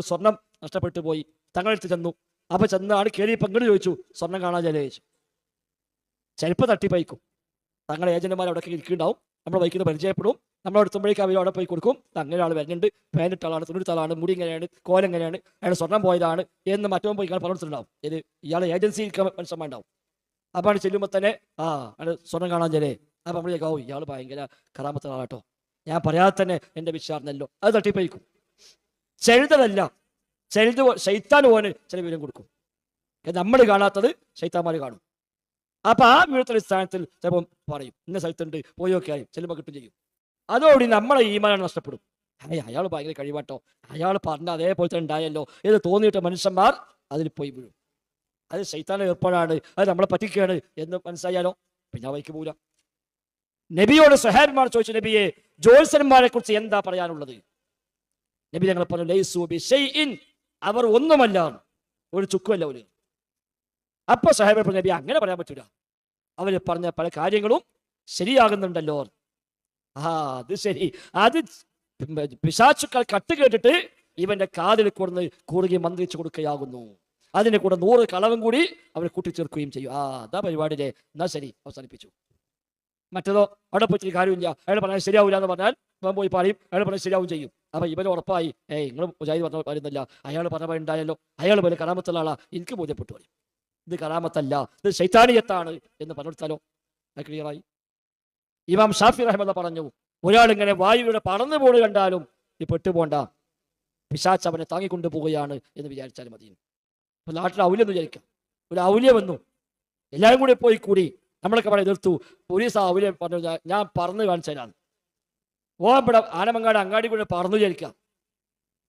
സ്വർണം നഷ്ടപ്പെട്ടു പോയി. തങ്ങളെടുത്ത് ചെന്നു. അപ്പൊ ചെന്നാണ് കയറിയപ്പോൾ പങ്കിട് ചോദിച്ചു സ്വർണം ചില ചോദിച്ചു. ചെരുപ്പ് തട്ടിപ്പയക്കും തങ്ങളെ ഏജന്റുമാർ അവിടെ ഇരിക്കുന്നുണ്ടാവും. നമ്മൾ ബൈക്കിൽ പരിചയപ്പെടും. നമ്മൾ അടുത്തുമ്പോഴേക്കും അവർ അവിടെ പോയി കൊടുക്കും. അങ്ങനെ ആൾ വരുന്നുണ്ട്. പാന്റിട്ട ആളാണ് തുണിട്ട മുടി എങ്ങനെയാണ് കോലം എങ്ങനെയാണ് അയാൾ സ്വർണം പോയതാണ് എന്ന് മറ്റവൻ പോയി പറഞ്ഞിട്ടുണ്ടാവും. ഇത് ഇയാളെ ഏജൻസി മനുഷ്യന്മാരുണ്ടാവും അപ്പോൾ ആണ് ചെല്ലുമ്പോൾ തന്നെ ആ അയാൾ സ്വർണം കാണാൻ ചെല്ലേ. അപ്പം നമ്മൾ ഓ ഇയാൾ ഭയങ്കര കറാമത്ത ആളാട്ടോ ഞാൻ പറയാതെ തന്നെ എന്റെ വിശ്വാസം അത് തട്ടിപ്പയിക്കും ചെഴുതല്ല ചെഴുത് ശൈത്താൻ പോലെ ചില വിവരം കൊടുക്കും. നമ്മൾ കാണാത്തത് ശൈത്താന്മാർ കാണും. അപ്പൊ ആ വിവരത്തിന്റെ സ്ഥാനത്തിൽ ചിലപ്പം പറയും ഇന്ന സ്ഥലത്തുണ്ട് പോയൊക്കെ ആയും ചിലപ്പോൾ കിട്ടും ചെയ്യും. അതോടി നമ്മളെ ഈമാനാണ് നഷ്ടപ്പെടും. അയ്യ അയാൾ ഭയങ്കര കഴിവാട്ടോ. അയാൾ പറഞ്ഞ അതേപോലെ തന്നെ ഉണ്ടായല്ലോ എന്ന് തോന്നിയിട്ട് മനുഷ്യന്മാർ അതിൽ പോയി വീഴും. അത് ശൈത്താൻ ഏർപ്പാടാണ്. അത് നമ്മളെ പറ്റിക്കുകയാണ് എന്ന് മനസ്സിലായാലോ? പിന്നെ വൈക്ക് പോവില്ല നബിയോട് സഹാബിമാർ ചോദിച്ചു നബിയെ ജോത്സന്മാരെ കുറിച്ച് എന്താ പറയാനുള്ളത്? നബി ഞങ്ങൾ പറഞ്ഞു ലൈസു ബി ഷൈഇൻ അവർ ഒന്നുമല്ല. ഒരു ചുക്കുമല്ല ഒരു അപ്പൊ സഹാബി പറഞ്ഞു നബി അങ്ങനെ പറയാൻ പറ്റൂല. അവർ പറഞ്ഞ പല കാര്യങ്ങളും ശരിയാകുന്നുണ്ടല്ലോ. ആ അത് ശരി. അത് പിശാച്ചുക്കൾ കട്ട് കേട്ടിട്ട് ഇവന്റെ കാതിൽ കൂടുന്ന കൂടുകയും മന്ത്രിച്ചു കൊടുക്കുകയാകുന്നു. അതിന്റെ കൂടെ നൂറ് കളവും കൂടി അവർ കൂട്ടിച്ചേർക്കുകയും ചെയ്യും. ആ അതാ പരിപാടിയിലെ. എന്നാ ശരി അവസാനിപ്പിച്ചു. മറ്റേതോ അവിടെ പോയിട്ട് കാര്യമില്ല അയാൾ പറഞ്ഞാൽ ശരിയാവില്ല എന്ന് പറഞ്ഞാൽ പോയി പറയും അയാൾ പറഞ്ഞാൽ ശരിയാവും ചെയ്യും. അപ്പൊ ഇവർ ഉറപ്പായി ഏയ് നിങ്ങൾ മുജാഹിദ് പറഞ്ഞ പറയുന്നില്ല അയാൾ പറഞ്ഞ ഉണ്ടായല്ലോ അയാൾ പോലെ കറാമത്തുള്ള ആളാ. എനിക്ക് ബോധ്യപ്പെട്ടു പറയും ഇത് കറാമത്തല്ല ഇത് ശൈത്താനിയത്താണ്. എന്ന് പറഞ്ഞെടുത്താലോ അത് ക്ലിയറായി ഇമാം ഷാഫി റഹ്മദ പറഞ്ഞു ഒരാൾ ഇങ്ങനെ വായുവിടെ പറന്നു പോണ് കണ്ടാലും ഈ പെട്ടുപോണ്ട. പിശാച്ച് അവനെ താങ്ങിക്കൊണ്ടു പോവുകയാണ് എന്ന് വിചാരിച്ചാൽ മതി. അപ്പോൾ നാട്ടിൽ ഔല്യം എന്ന് വിചാരിക്കാം. ഒരു ഔല്യം വന്നു. എല്ലാവരും കൂടി പോയി കൂടി നമ്മളൊക്കെ പറയാൻ എതിർത്തു. പോലീസ് ആ ഔല്യം പറഞ്ഞു "ഞാൻ- പറഞ്ഞു കാണിച്ചതിനാണ്. ഓ ആനമങ്ങാട് അങ്ങാടി കൂടെ പറന്നു വിചാരിക്കാം.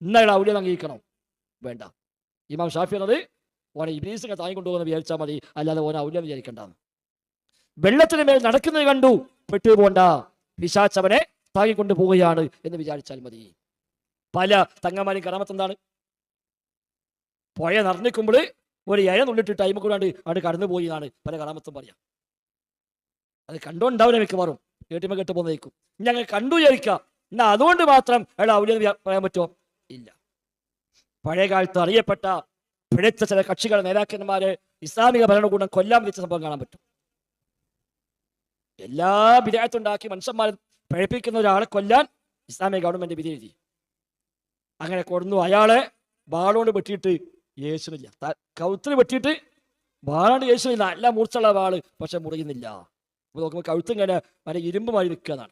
ഇന്നയാൾ അവിടെ അംഗീകരിക്കണം. വേണ്ട. ഇമാം ഷാഫി എന്നത് ഓനെ താങ്ങി താങ്ങിക്കൊണ്ടുപോകുന്ന വിചാരിച്ചാൽ മതി. അല്ലാതെ ഓനെ അവിടെ വിചാരിക്കണ്ടെന്ന്. വെള്ളത്തിന് മേൽ നടക്കുന്നത് കണ്ടു. പെട്ടുപോണ്ട. പിശാച്ചവനെ താങ്ങിക്കൊണ്ട് പോവുകയാണ് എന്ന് വിചാരിച്ചാൽ മതി. പല തങ്ങന്മാരും കറാമത്ത് എന്താണ്? പുഴ നിറഞ്ഞിക്കുമ്പോൾ ഒരു ഇഴ നുള്ളിട്ട് ടൈമൊക്കെ കൂടാണ്ട് അവിടെ കടന്നു പോയി എന്നാണ് പല കറാമത്തും പറയാം. അത് കണ്ടോണ്ടാവില്ല മിക്കവാറും. കേട്ടുമ്പോൾ കേട്ട് പോകുന്നേക്കും ഞങ്ങൾ കണ്ടു വിചാരിക്കാം എന്നാ അതുകൊണ്ട് മാത്രം അയാൾ അവിടെ പറയാൻ പറ്റുമോ? ഇല്ല. പഴയ കാലത്ത് അറിയപ്പെട്ട പിഴച്ച ചില കക്ഷികൾ നേതാക്കന്മാരെ ഇസ്ലാമിക ഭരണകൂടം കൊല്ലാൻ വിധിച്ച സംഭവം കാണാൻ പറ്റും. എല്ലാ വിരായത്തുണ്ടാക്കി മനുഷ്യന്മാരെ പഴപ്പിക്കുന്ന ഒരാളെ കൊല്ലാൻ ഇസ്ലാമിക ഗവൺമെന്റ് വിധി എഴുതി. അങ്ങനെ കൊടുന്നു അയാളെ ബാളുകൊണ്ട് വെട്ടിയിട്ട് യേശുവില്ല കൗത്തിൽ വെട്ടിയിട്ട് വാളാണ്ട് യേശുവില്ല നല്ല മൂർച്ചുള്ള വാൾ പക്ഷെ മുറിയുന്നില്ല. അപ്പൊ നോക്കുമ്പോൾ കഴുത്ത് ഇങ്ങനെ മറ്റേ ഇരുമ്പ് മാറി നിൽക്കുന്നതാണ്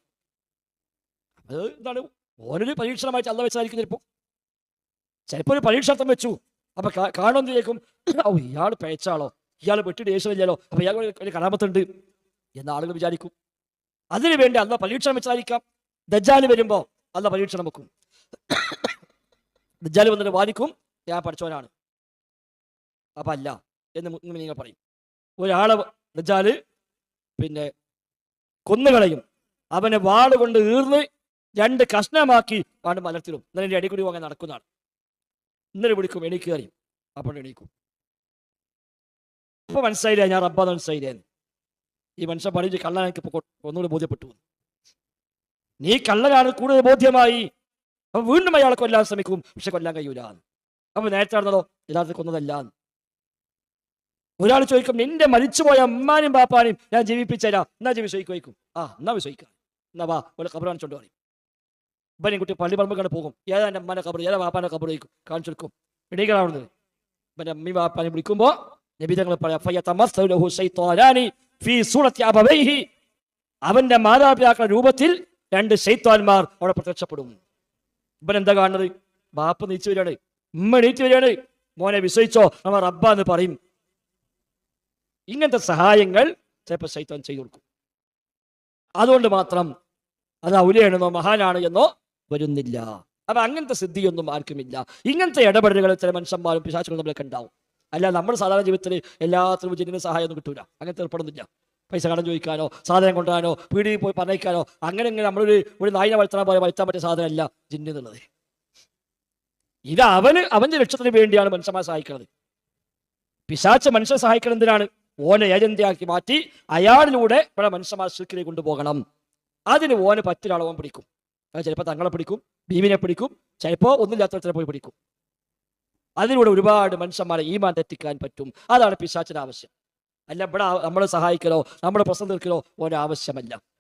അത് എന്താണ്? ഓനൊരു പരീക്ഷണമായി ചന്ത വെച്ചായിരിക്കും ചിലപ്പോൾ ചിലപ്പോൾ ഒരു പരീക്ഷാർത്ഥം വെച്ചു. അപ്പൊ കാ- കാണുമെന്ന് ചോദിക്കും ഓ ഇയാൾ പേച്ചാളോ? ഇയാൾ വെട്ടിട്ട് യേശുന്നില്ലല്ലോ അപ്പൊ ഇയാൾ ഒരു കലാമത്തുണ്ട് എന്ന് ആളുകൾ വിചാരിക്കും. അതിനു വേണ്ടി അല്ല പരീക്ഷണം വെച്ചായിരിക്കാം. ദജ്ജാൽ വരുമ്പോ അല്ല പരീക്ഷണം വെക്കും. ദജ്ജാൽ വന്നിട്ട് വാദിക്കും ഞാൻ പഠിച്ചവനാണ്. അപ്പൊ അല്ല എന്ന് നിങ്ങൾ പറയും. ഒരാളെ ദജ്ജാൽ പിന്നെ കൊന്നുകളയും. അവനെ വാൾ കൊണ്ട് ഈർന്ന് രണ്ട് കഷ്ണമാക്കി അവൻ മലർത്തിടും. എന്നിട്ട് അടി കൂടി അങ്ങനെ നടക്കുന്നതാണ്. ഇന്നലെ പിടിക്കും എണീക്ക് കയറിയും അപ്പോൾ എണീക്കും. അപ്പൊ മനസ്സിലായില്ല? ഞാൻ റബ്ബാന്ന് മനസ്സിലായില്ലേ? ഈ മനുഷ്യൻ പഠിച്ച് കള്ളൻ എനിക്ക് ഒന്നുകൂടി ബോധ്യപ്പെട്ടു നീ കള്ളനാണ് കൂടുതൽ ബോധ്യമായി. അപ്പൊ വീണ്ടും അയാളെ കൊല്ലാൻ ശ്രമിക്കും പക്ഷെ കൊല്ലാൻ കഴിയൂല അപ്പൊ നേരത്തെ നടന്നതോ? യഥാർത്ഥത്തിൽ കൊന്നതല്ല ഒരാൾ ചോദിക്കും നിന്റെ മരിച്ചുപോയ അമ്മാനും പാപ്പാനും ഞാൻ ജീവിപ്പിച്ചേരാ. എന്നാ ജീവി ചോദിക്കും ആ എന്നാ വിശ്വസിക്കുക എന്നാ വാ ഒരു കബർ കാണിച്ചോണ്ട് പറയും ഇവനും കുട്ടി പള്ളി പറമ്പ് പോകും. ഏതാ എന്റെ അമ്മാനെ കബർ ഏതാ പാപ്പാനെ കബർ ചോദിക്കും. കാണിച്ചു കൊടുക്കും. ഇടീകളാവുന്നത് പിന്നെ അമ്മി പാപ്പാനെ വിളിക്കുമ്പോൾ നബിതങ്ങൾ പറയാം. അവന്റെ മാതാപിതാക്കളുടെ രൂപത്തിൽ രണ്ട് ശൈത്വാന്മാർ അവിടെ പ്രത്യക്ഷപ്പെടും. ഇവൻ എന്താ കാണുന്നത്? ബാപ്പ നീച്ചു വരികയാണ്. ഉമ്മ നീറ്റ് വരികയാണ്. മോനെ വിശ്വസിച്ചോ? നമ്മൾ റബ്ബ എന്ന് പറയും. ഇങ്ങനത്തെ സഹായങ്ങൾ ചിലപ്പോൾ സൈത്താൻ ചെയ്തു കൊടുക്കും. അതുകൊണ്ട് മാത്രം അത് ഔലിയാണെന്നോ മഹാനാണ് എന്നോ വരുന്നില്ല. അപ്പൊ അങ്ങനത്തെ സിദ്ധിയൊന്നും ആർക്കുമില്ല. ഇങ്ങനത്തെ ഇടപെടലുകൾ ചില മനുഷ്യന്മാരും പിശാചുകളും തമ്മിലൊക്കെ ഉണ്ടാവും. അല്ല നമ്മുടെ സാധാരണ ജീവിതത്തിൽ എല്ലാത്തിനും ജനിന് സഹായം ഒന്നും കിട്ടൂല. അങ്ങനത്തെ ഏർപ്പെടുന്നില്ല. പൈസ കടം ചോദിക്കാനോ സാധനം കൊണ്ടുവരാനോ പീടിയിൽ പോയി പറഞ്ഞേക്കാനോ അങ്ങനെ ഇങ്ങനെ നമ്മളൊരു ഒരു നായിനെ വളർത്താൻ പോലെ വളർത്താൻ പറ്റിയ സാധനമല്ല ജിന്നു എന്നുള്ളത്. ഇത് അവന് അവന്റെ ലക്ഷ്യത്തിന് വേണ്ടിയാണ് മനുഷ്യന്മാരെ സഹായിക്കുന്നത്. പിശാച്ച മനുഷ്യനെ സഹായിക്കണം എന്തിനാണ്? ഓനെ ഏജന്തിയാക്കി മാറ്റി അയാളിലൂടെ ഇവിടെ മനുഷ്യന്മാർ ശിർക്കിലേക്ക് കൊണ്ടുപോകണം. അതിന് ഓന് പറ്റൊരാളെ ഓൻ പിടിക്കും. ചിലപ്പോൾ തങ്ങളെ പിടിക്കും ഭീമിനെ പിടിക്കും ചിലപ്പോൾ ഒന്നുമില്ലാത്തവരെ പോയി പിടിക്കും. അതിലൂടെ ഒരുപാട് മനുഷ്യന്മാരെ ഈമാൻ തെറ്റിക്കാൻ പറ്റും. അതാണ് പിശാച്ചിന് ആവശ്യം. അല്ല ഇവിടെ നമ്മളെ സഹായിക്കലോ നമ്മുടെ പ്രശ്നം തീർക്കലോ ഒരാവശ്യമല്ല